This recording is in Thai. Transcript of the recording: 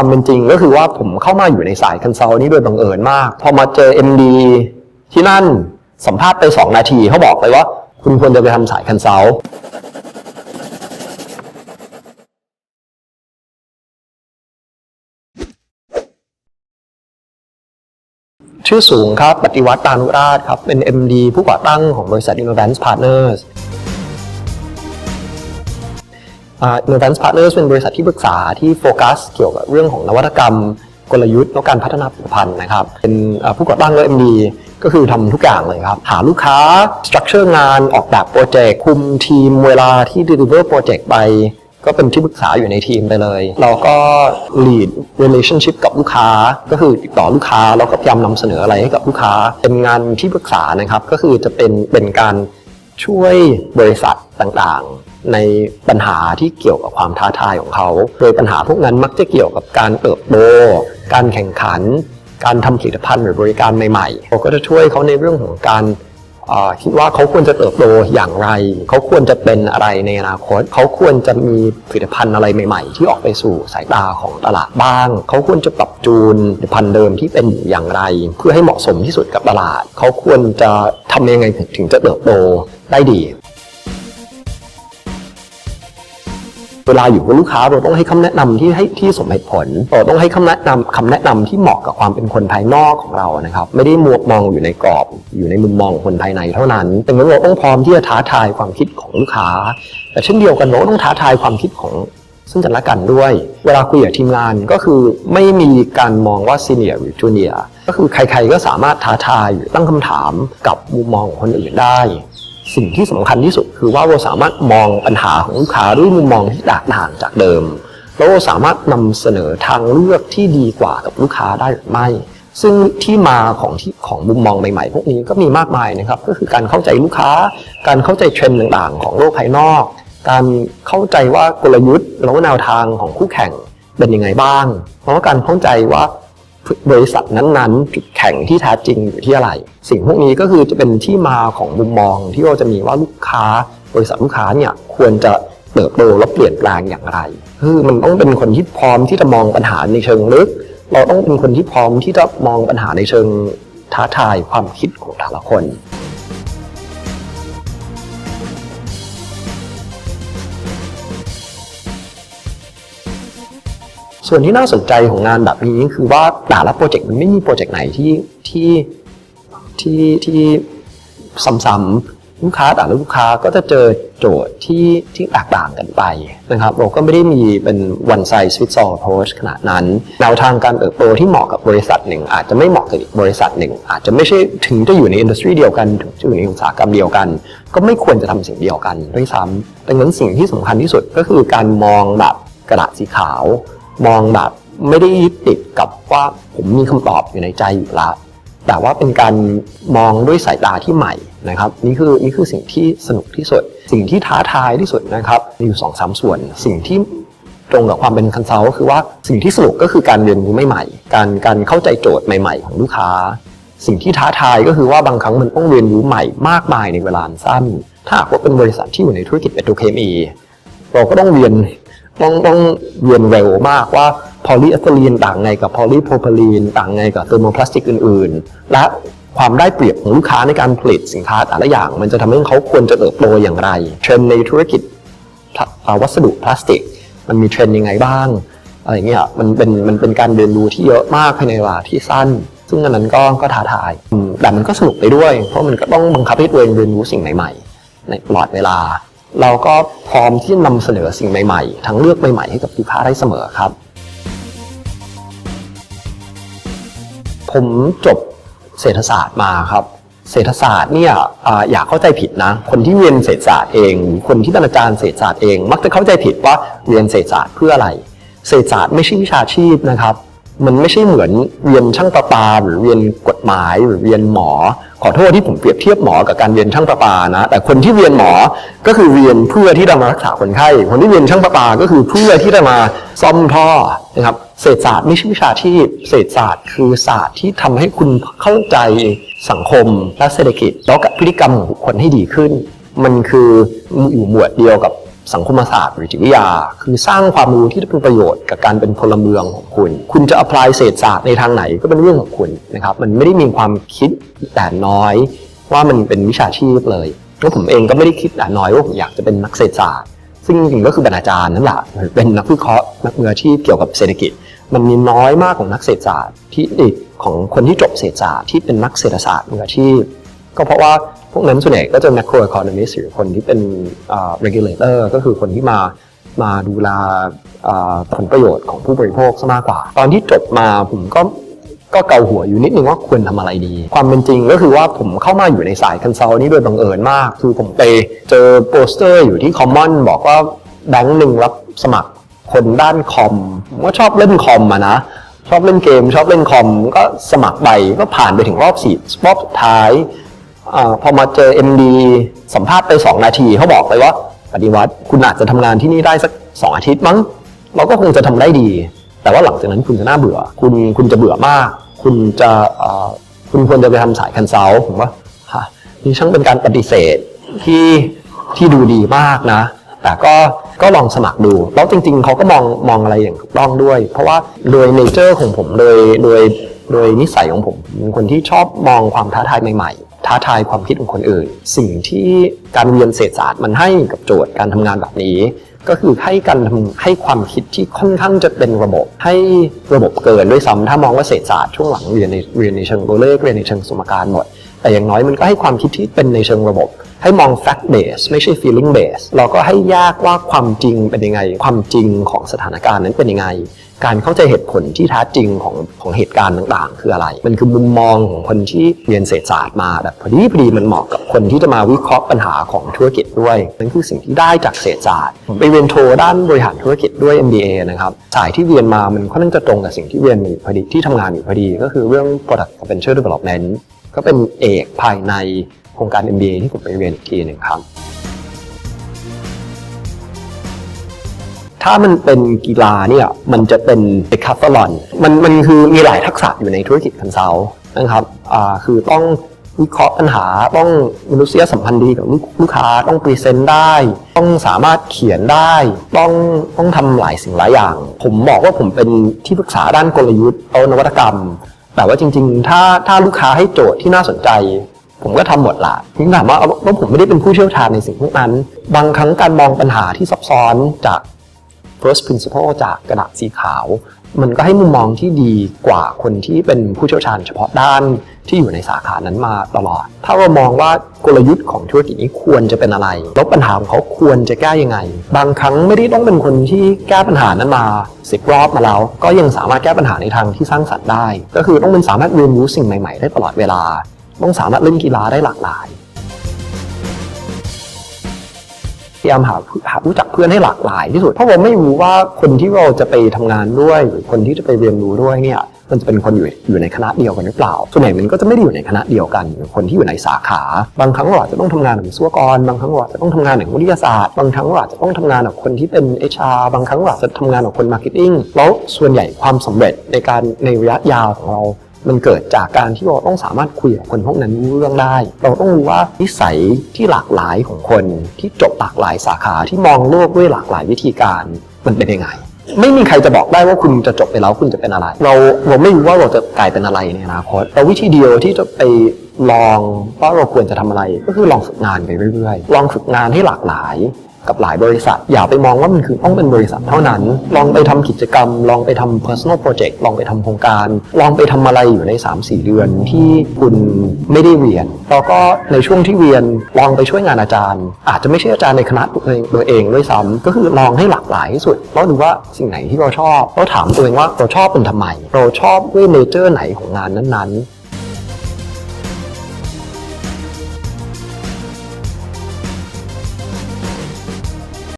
ความเป็นจริงก็คือว่าผมเข้ามาอยู่ในสายคอนซัลท์นี้โดยบังเอิญมาก พอมาเจอ MD ที่นั่นสัมภาษณ์ไป 2 นาทีเขาบอกเลยว่า คุณควรจะไปทำสายคอนซัลท์ชื่อสูงครับ ปฏิวัติตานุราชครับ เป็น MD ผู้ก่อตั้งของบริษัท Innovance Partners อ่า Innovance Partners เป็นบริษัทที่ปรึกษาที่โฟกัส เกี่ยวกับเรื่องของนวัตกรรม กลยุทธ์และการพัฒนาผลิตภัณฑ์นะครับ เป็นผู้ก่อตั้งและ MD ก็คือทำทุกอย่างเลยครับ หาลูกค้า structure งานออกแบบโปรเจกต์คุมทีมเวลาที่ deliver โปรเจกต์ไป ก็เป็นที่ปรึกษาอยู่ในทีมไปเลย เราก็ lead relationship กับลูกค้า ก็คือติดต่อลูกค้าแล้วก็พยายามนำเสนออะไรให้กับลูกค้า เป็นงานที่ปรึกษานะครับ ก็คือจะเป็นเป็นการช่วยบริษัทต่างๆ ในปัญหาที่เกี่ยวกับความท้าทายของเขา โดยปัญหาพวกนั้นมักจะเกี่ยวกับการเติบโต การแข่งขัน การทำผลิตภัณฑ์หรือบริการใหม่ๆเราก็จะช่วยเขาในเรื่องของการคิดว่าเขาควรจะเติบโตอย่างไร เขาควรจะเป็นอะไรในอนาคต เขาควรจะมีผลิตภัณฑ์อะไรใหม่ๆ ที่ออกไปสู่สายตาของตลาดบ้าง เขาควรจะปรับจูนผลิตภัณฑ์เดิมที่เป็นอยู่อย่างไร เพื่อให้เหมาะสมที่สุดกับตลาด เขาควรจะทำยังไงถึงจะเติบโตได้ดี เวลาอยู่กับลูกค้าเราต้องให้คำแนะนำที่ให้ที่สมเหตุผลเราต้องให้คำแนะนำคำแนะนำที่เหมาะกับความเป็นคนภายนอกของเรานะครับ ไม่ได้มัวมองอยู่ในกรอบ อยู่ในมุมมองคนภายในเท่านั้นแต่งั้นเราต้องพร้อมที่จะท้าทายความคิดของลูกค้า แต่เช่นเดียวกันเราต้องท้าทายความคิดของซึ่งกันและกันด้วย เวลาคุยกับทีมงานก็คือไม่มีการมองว่าซีเนียร์หรือจูเนียร์ก็คือใครๆก็สามารถท้าทายหรือตั้งคำถามกับมุมมองของคนอื่นได้ สิ่งที่สำคัญที่สุดคือว่าเราสามารถมองปัญหาของลูกค้าด้วยมุมมองที่แตกต่างจากเดิม แล้วเราสามารถนำเสนอทางเลือกที่ดีกว่ากับลูกค้าได้หรือไม่ ซึ่งที่มาของที่ของมุมมองใหม่ๆ พวกนี้ก็มีมากมายนะครับ ก็คือการเข้าใจลูกค้า การเข้าใจเทรนด์ต่างๆ ของโลกภายนอก การเข้าใจว่ากลยุทธ์แล้วแนวทางของคู่แข่งเป็นยังไงบ้าง เพราะว่าการเข้าใจว่า บริษัทนั้นๆจุดแข็งที่แท้จริงอยู่ที่อะไร สิ่งพวกนี้ก็คือจะเป็นที่มาของมุมมองที่เราจะมีว่าลูกค้า บริษัทลูกค้าเนี่ยควรจะเติบโตและเปลี่ยนแปลงอย่างไรคือมันต้องเป็นคนที่พร้อมที่จะมองปัญหาในเชิงลึก เราต้องเป็นคนที่พร้อมที่จะมองปัญหาในเชิงท้าทายความคิดของแต่ละคน ส่วนที่น่าสนใจของงานแบบนี้คือว่าแต่ละโปรเจกต์มันไม่มีโปรเจกต์ไหนที่ที่ที่ที่ซ้ำๆลูกค้าแต่ละลูกค้าก็จะเจอโจทย์ที่ที่แตกต่างกันไปนะครับ เราก็ไม่ได้มีเป็น one size fits all approach ขนาดนั้นแนวทางการเติบโตที่เหมาะกับบริษัทหนึ่ง อาจจะไม่เหมาะกับอีกบริษัทหนึ่ง อาจจะไม่ใช่ถึงจะอยู่ในอินดัสทรีเดียวกันถึงจะอยู่ในอุตสาหกรรมเดียวกัน ก็ไม่ควรจะทำสิ่งเดียวกันด้วยซ้ำดังนั้นสิ่งที่สำคัญที่สุดก็คือการมองแบบกระดาษสีขาว มองแบบไม่ได้ยึดติดกับว่าผมมีคำตอบอยู่ในใจอยู่ล้วแต่ว่าเป็นการมองด้วยสายตาที่ใหม่นะครับนี่คือนี่คือสิ่งที่สนุกที่สุด สิ่งที่ท้าทายที่สุดนะครับมีอยู่สองสามส่วน สิ่งที่ตรงกับความเป็นคอนซัลท์ก็คือว่าสิ่งที่สนุกก็คือการเรียนรู้ใหม่ๆการการเข้าใจโจทย์ใหม่ ๆ ของลูกค้า สิ่งที่ท้าทายก็คือว่าบางครั้งมันต้องเรียนรู้ใหม่มากมายในเวลาสั้น ถ้าหากว่าเป็นบริษัทที่อยู่ในธุรกิจเปโตรเคมีเราก็ต้องเรียน ต้องต้องเรียนเร็วมากว่าพอลีเอทิลีนต่างไงกับพอลีโพรพิลีนต่างไงกับเทอร์โมพลาสติกอื่น ๆ และความได้เปรียบของลูกค้าในการผลิตสินค้าแต่ละอย่าง มันจะทำให้เขาควรจะเติบโตอย่างไร เทรนในธุรกิจวัสดุพลาสติก มันมีเทรนยังไงบ้างอะไรเงี้ยมันเป็นมันเป็นการเรียนรู้ที่เยอะมากภายในเวลาที่สั้น ซึ่งอันนั้นก็ก็ท้าทายแต่มันก็สนุกไปด้วย เพราะมันก็ต้องบังคับให้ตัวเองเรียนรู้สิ่งใหม่ๆในตลอดเวลา เราก็พร้อมที่จะนำเสนอสิ่งใหม่ๆ ทั้งเลือกใหม่ๆให้กับลูกค้าได้เสมอครับ ผมจบเศรษฐศาสตร์มาครับ เศรษฐศาสตร์เนี่ยอ่าอย่าเข้าใจผิดนะ คนที่เรียนเศรษฐศาสตร์เองคนที่เป็นอาจารย์เศรษฐศาสตร์เอง มักจะเข้าใจผิดว่าเรียนเศรษฐศาสตร์เพื่ออะไร เศรษฐศาสตร์ไม่ใช่วิชาชีพนะครับ มันไม่ใช่เหมือนเรียนช่างประปาหรือเรียนกฎหมายหรือเรียนหมอ ขอโทษที่ผมเปรียบเทียบหมอกับการเรียนช่างประปานะ แต่คนที่เรียนหมอก็คือเรียนเพื่อที่จะมารักษาคนไข้ คนที่เรียนช่างประปาก็คือเพื่อที่จะมาซ่อมท่อนะครับ เศรษฐศาสตร์ไม่ใช่วิชาชีพ เศรษฐศาสตร์คือศาสตร์ที่ทำให้คุณเข้าใจสังคมและเศรษฐกิจแล้วกับพฤติกรรมของบุคคลให้ดีขึ้น มันคืออยู่หมวดเดียวกับสังคมศาสตร์หรือจิตวิทยา คือสร้างความรู้ที่เป็นประโยชน์กับการเป็นพลเมืองของคุณ คุณจะ apply เศรษฐศาสตร์ในทางไหนก็เป็นเรื่องของคุณนะครับ มันไม่ได้มีความคิด แต่น้อยว่ามันเป็นวิชาชีพเลยแล้วผมเองก็ไม่ได้คิดแต่น้อยว่าผมอยากจะเป็นนักเศรษฐศาสตร์ซึ่งจริงๆก็คือเป็นอาจารย์นั่นแหละเป็นนักวิเคราะห์นักมืออาชีพเกี่ยวกับเศรษฐกิจ มันมีน้อยมากของนักเศรษฐศาสตร์ที่เอกของคนที่จบเศรษฐศาสตร์ที่เป็นนักเศรษฐศาสตร์มืออาชีพ ก็เพราะว่าพวกนั้นส่วนใหญ่ก็จะ macro economist หรือคนที่เป็น regulator ก็คือคนที่มามาดูแลผลประโยชน์ของผู้บริโภคซะมากกว่า ตอนที่จบมาผมก็ ก็เกาหัวอยู่นิดนึงว่าควรทำอะไรดี ความเป็นจริงก็คือว่าผมเข้ามาอยู่ในสายคอนซัลท์นี้โดยบังเอิญมาก คือผมไปเจอโปสเตอร์อยู่ที่คอมมอนบอกว่าแบงค์หนึ่งรับสมัครคนด้านคอมผมก็ชอบเล่นคอมอะนะ ชอบเล่นเกม ชอบเล่นคอมก็สมัครไปก็ผ่านไปถึงรอบสี่รอบสุดท้ายอพอมาเจอ MD สัมภาษณ์ไป 2 นาทีเขาบอกเลยว่าปฏิวัติคุณอาจจะทำงานที่นี่ได้สัก 2 อาทิตย์มั้ง เราก็คงจะทำได้ดี แต่ว่าหลังจากนั้นคุณจะน่าเบื่อ คุณคุณจะเบื่อมาก คุณจะคุณควรจะไปทำสายคันเซลผมว่าฮะนี่ช่างเป็นการปฏิเสธที่ที่ดูดีมากนะ แต่ก็ก็ลองสมัครดู แล้วจริง ๆเขาก็มองมองอะไรอย่างถูกต้องด้วย เพราะว่าโดยเนเจอร์ของผมโดยโดยโดยนิสัยของผมผมเป็นคนที่ชอบมองความท้าทายใหม่ๆ ท้าทายความคิดของคนอื่น สิ่งที่การเรียนเศรษฐศาสตร์มันให้กับโจทย์การทำงานแบบนี้ ก็คือให้การให้ความคิดที่ค่อนข้างจะเป็นระบบ ให้ระบบเกินด้วยซ้ำถ้ามองว่าเศรษฐศาสตร์ช่วงหลังเรียนในเรียนในเชิงตัวเลขเรียนในเชิงสมการหมด แต่อย่างน้อยมันก็ให้ความคิดที่เป็นในเชิงระบบ ให้มอง fact base ไม่ใช่ feeling base เราก็ให้แยกว่าความจริงเป็นยังไง ความจริงของสถานการณ์นั้นเป็นยังไง การเข้าใจเหตุผลที่แท้จริงของของเหตุการณ์ต่างๆ คืออะไร มันคือมุมมองของคนที่เรียนเศรษฐศาสตร์มาแบบพอดีพอดีมันเหมาะกับคนที่จะมาวิเคราะห์ปัญหาของธุรกิจด้วยนั่นคือสิ่งที่ได้จากเศรษฐศาสตร์ไปเรียนโทด้านบริหารธุรกิจด้วย MBA นะครับสายที่เรียนมามันค่อนข้างจะตรงกับสิ่งที่เรียนอยู่พอดีที่ทำงานอยู่พอดี ก็คือเรื่อง product venture development ก็เป็นเอกภายใน โครงการ MBA ที่ผมไปเรียนอีกทีหนึ่งครับ ถ้ามันเป็นกีฬาเนี่ยมันจะเป็นเดคาฟลอนมันมันคือมีหลายทักษะอยู่ในธุรกิจคอนซัลท์นะครับอ่าคือต้องวิเคราะห์ปัญหาต้องมนุษยสัมพันธ์ดีกับลูกค้าต้องพรีเซนต์ได้ ต้องสามารถเขียนได้ ต้องต้องทำหลายสิ่งหลายอย่าง ผมบอกว่าผมเป็นที่ปรึกษาด้านกลยุทธ์เอานวัตกรรม แต่ว่าจริง ๆ ถ้าถ้าลูกค้าให้โจทย์ที่น่าสนใจ ผมก็ทำหมดละทิ้งถามว่าเอาว่าผมไม่ได้เป็นผู้เชี่ยวชาญในสิ่งพวกนั้น บางครั้งการมองปัญหาที่ซับซ้อนจาก first principle จากกระดาษสีขาว มันก็ให้มุมมองที่ดีกว่าคนที่เป็นผู้เชี่ยวชาญเฉพาะด้านที่อยู่ในสาขานั้นมาตลอด ถ้าเรามองว่ากลยุทธ์ของธุรกิจนี้ควรจะเป็นอะไร แล้วปัญหาของเขาควรจะแก้ยังไง บางครั้งไม่ได้ต้องเป็นคนที่แก้ปัญหานั้นมาสิบรอบมาแล้ว ก็ยังสามารถแก้ปัญหาในทางที่สร้างสรรค์ได้ ก็คือต้องเป็นสามารถเรียนรู้สิ่งใหม่ ๆ ได้ตลอดเวลา ต้องสามารถเล่นกีฬาได้หลากหลายพยายามหาหารู้จักเพื่อนให้หลากหลายที่สุด เพราะเราไม่รู้ว่าคนที่เราจะไปทำงานด้วยหรือคนที่จะไปเรียนรู้ด้วยเนี่ยมันจะเป็นคนอยู่อยู่ในคณะเดียวกันหรือเปล่า ส่วนใหญ่มันก็จะไม่ได้อยู่ในคณะเดียวกัน คนที่อยู่ในสาขา บางครั้งเราอาจจะต้องทำงานกับวิศวกร บางครั้งเราอาจจะต้องทำงานกับวิทยาศาสตร์ บางครั้งเราอาจจะต้องทำงานกับคนที่เป็น HR บางครั้งเราอาจจะทำงานกับคนมาร์เก็ตติ้ง แล้วส่วนใหญ่ความสำเร็จในการในระยะยาวของเรา มันเกิดจากการที่เราต้องสามารถคุยกับคนพวกนั้นรู้เรื่องได้ เราต้องรู้ว่านิสัยที่หลากหลายของคนที่จบหลากหลายสาขาที่มองโลกด้วยหลากหลายวิธีการมันเป็นยังไง ไม่มีใครจะบอกได้ว่าคุณจะจบไปแล้วคุณจะเป็นอะไร เราเราไม่รู้ว่าเราจะกลายเป็นอะไรในอนาคตแต่วิธีเดียวที่จะไปลองว่าเราควรจะทำอะไร ก็คือลองฝึกงานไปเรื่อยๆ ลองฝึกงานให้หลากหลาย กับหลายบริษัท อย่าไปมองว่ามันคือต้องเป็นบริษัทเท่านั้น ลองไปทำกิจกรรม ลองไปทำ personal project ลองไปทำโครงการ ลองไปทำอะไรอยู่ใน 3-4 เดือนที่คุณไม่ได้เรียน แล้วก็ในช่วงที่เรียนลองไปช่วยงานอาจารย์ อาจจะไม่ใช่อาจารย์ในคณะตัวเองตัวเองด้วยซ้ำก็คือลองให้หลากหลายที่สุดแล้วดูว่าสิ่งไหนที่เราชอบเราถามตัวเองว่าเราชอบเป็นทำไม เราชอบด้วยเนเจอร์ไหนของงานนั้นๆ